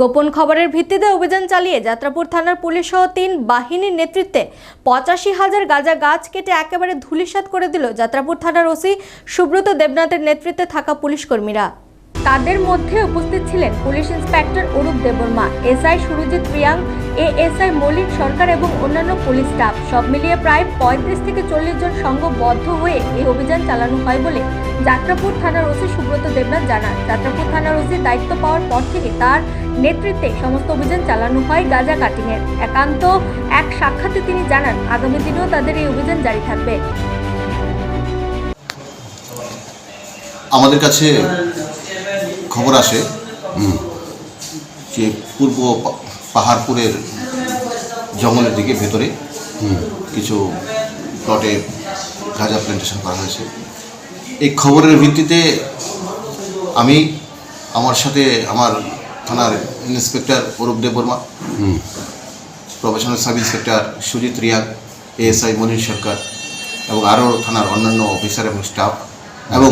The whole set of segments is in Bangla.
গোপন খবরের ভিত্তিতে অভিযান চালিয়ে যাত্রাপুর থানার পুলিশ সহ তিন বাহিনীর নেতৃত্বে পঁচাশি হাজার গাঁজা গাছ কেটে একেবারে ধুলিসাত করে দিল যাত্রাপুর থানার ওসি সুব্রত দেবনাথের নেতৃত্বে থাকা পুলিশ কর্মীরা। তাদের মধ্যে উপস্থিত ছিলেন police inspector Arup Debbarma, SI Surajit Reang ASI Moulik Sarkar এবং অন্যান্য পুলিশ স্টাফ সব মিলিয়ে প্রায় পঁয়ত্রিশ থেকে চল্লিশ জন সংঘবদ্ধ হয়ে এই অভিযান চালানো হয় বলে যাত্রাপুর থানার ওসি সুব্রত দেবনাথ জানান। যাত্রাপুর থানার ওসির দায়িত্ব পাওয়ার পর থেকে তার নেতৃত্বে সমস্ত অভিযান চালানো হয় গাঁজা কাটিংয়ের। একান্ত এক সাক্ষাতে তিনি জানান, আগামী দিনেও তাদের এই অভিযান জারি থাকবে। আমাদের কাছে খবর আসে যে পূর্ব পাহাড়পুরের জঙ্গলের দিকে ভেতরে কিছু প্লটে গাঁজা প্ল্যান্টেশন করা হয়েছে। এই খবরের ভিত্তিতে আমি আমার সাথে আমার থানার inspector Arup Debbarma professional sub inspector Sujit Reang ASI Monir Sarkar এবং আরও থানার অন্যান্য অফিসার এবং স্টাফ এবং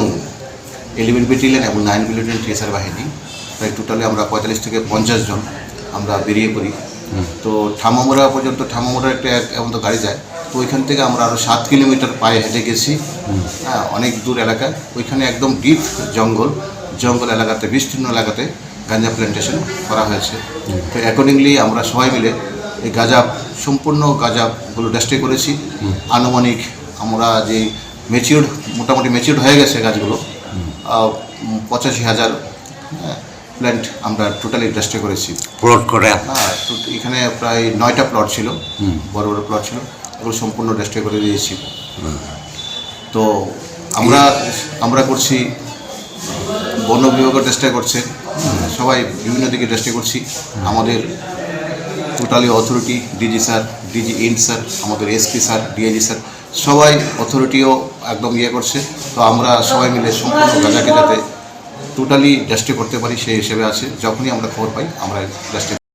ইলেভেন ব্যাটালিয়ন এবং নাইন ব্যাটালিয়ন টিএসআর বাহিনী। প্রায় টোটালি আমরা পঁয়তাল্লিশ থেকে পঞ্চাশ জন আমরা বেরিয়ে পড়ি। তো ঠামামোড়া পর্যন্ত ঠামামোড়া একটা এক- এমন তো গাড়ি যায়। তো ওইখান থেকে আমরা আরও সাত কিলোমিটার পায়ে হেঁটে গেছি। হ্যাঁ অনেক দূর এলাকায় ওইখানে একদম ডিপ জঙ্গল। জঙ্গল এলাকাতে বিস্তীর্ণ এলাকাতে গাঁজা প্ল্যান্টেশন করা হয়েছে। তো অ্যাকর্ডিংলি আমরা সবাই মিলে এই গাঁজা সম্পূর্ণ গাঁজাগুলো ডেস্টে করেছি। আনুমানিক আমরা যে মেচিউর মোটামুটি মেচিউর হয়ে গেছে গাছগুলো। পঁচাশি হাজার প্ল্যান্ট আমরা টোটালি ডেস্টে করেছি। প্লট করে? হ্যাঁ তো এখানে প্রায় নয়টা প্লট ছিল বড় বড় প্লট ছিল এগুলো সম্পূর্ণ ডেস্ট্রয় করে দিয়েছি। তো আমরা আমরা করছি বন বিভাগও চেষ্টা করছে সবাই বিভিন্ন দিকে চেষ্টা করছি। আমাদের totally authority DG sir DG int sir আমাদের এসপি স্যার ডিআইজি স্যার সবাই অথরিটিও একদম ইয়ে করছে। তো আমরা সবাই মিলে সম্পূর্ণ গাজাকে যাতে টোটালি ডাস্টে করতে পারি সেই হিসেবে আছে। যখনই আমরা খবর পাই আমরা ডেস্ট্রয়